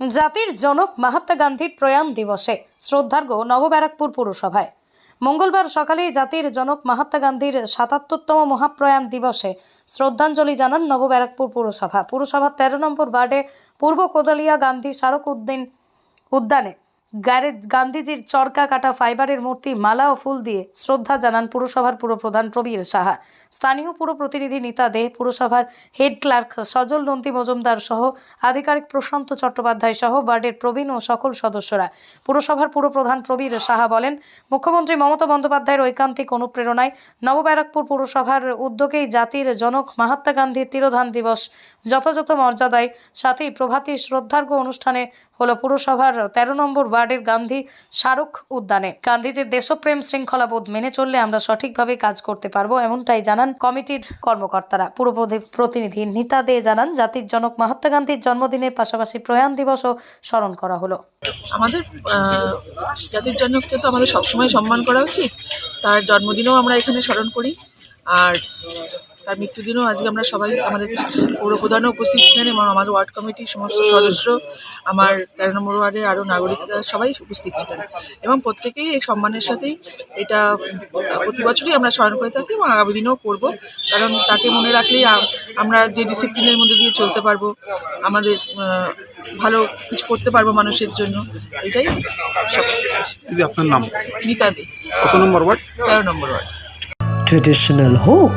জাতির জনক মহাত্মা গান্ধীর প্রয়াণ দিবসে শ্রদ্ধার্ঘ নবব্যারাকপুর পুরসভায়। মঙ্গলবার সকালে জাতির জনক মহাত্মা গান্ধীর সাতাত্তরতম মহাপ্রয়াণ দিবসে শ্রদ্ধাঞ্জলি জানান নবব্যারাকপুর পুরসভা। পুরসভার তেরো নম্বর ওয়ার্ডে পূর্ব কোদালিয়া গান্ধী স্মারক উদ্দিন উদ্যানে গ্যারেজ গান্ধীজির চরকা কাটা ফাইবারের মূর্তি, মালা ও ফুল দিয়ে শ্রদ্ধা জানান পুরসভার পুরপ্রধান প্রবীর সাহা। স্থানীয় পুর প্রতিনিধি নিতা দে, পুরসভার হেড ক্লার্ক সজল নন্দী মজুমদার সহ আধিকারিক প্রশান্ত চট্টোপাধ্যায় সহ ওয়ার্ডের প্রবীণ ও সকল সদস্যরা। পুরসভার পুরপ্রধান প্রবীর সাহা বলেন, মুখ্যমন্ত্রী মমতা বন্দ্যোপাধ্যায়ের ঐকান্তিক অনুপ্রেরণায় নবব্যারাকপুর পুরসভার উদ্যোগেই জাতির জনক মহাত্মা গান্ধীর তিরোধান দিবস যথাযথ মর্যাদায়, সাথেই প্রভাতী শ্রদ্ধার্ঘ্য অনুষ্ঠানে হলো পুরসভার তেরো নম্বর ওয়ার্ডের গান্ধী স্মারক উদ্যানে। গান্ধীজির দেশপ্রেম শৃঙ্খলাবোধ মেনে চললে আমরা সঠিকভাবে কাজ করতে পারব, এমনটাই জানান কমিটির কর্মকর্তারা। পুরো প্রতিনিধি নিতা দে জানান, জাতির জনক মহাত্মা গান্ধীর জন্মদিনের পাশাপাশি প্রয়াণ দিবসও স্মরণ করা হলো। আমাদের জাতির জনককে তো আমাদের সবসময় সম্মান করা উচিত। তার জন্মদিনেও আমরা এখানে স্মরণ করি। আর তার মৃত্যুদিনও আজকে আমরা সবাই আমাদের পৌরপ্রধানও উপস্থিত ছিলেন এবং আমাদের ওয়ার্ড কমিটির সমস্ত সদস্য আমার তেরো নম্বর ওয়ার্ডের আরও নাগরিকরা সবাই উপস্থিত ছিলেন। এবং প্রত্যেকেই এই সম্মানের সাথেই এটা প্রতি বছরই আমরা স্মরণ করে থাকি এবং আগামী দিনেও করব। কারণ তাকে মনে রাখলেই আমরা যে ডিসিপ্লিনের মধ্যে দিয়ে চলতে পারব আমাদের ভালো কিছু করতে পারব মানুষের জন্য এটাই সব। আপনার নাম? নিতাদি কত নম্বর ওয়ার্ড? তেরো নম্বর ওয়ার্ড। ট্রেডিশনাল হোক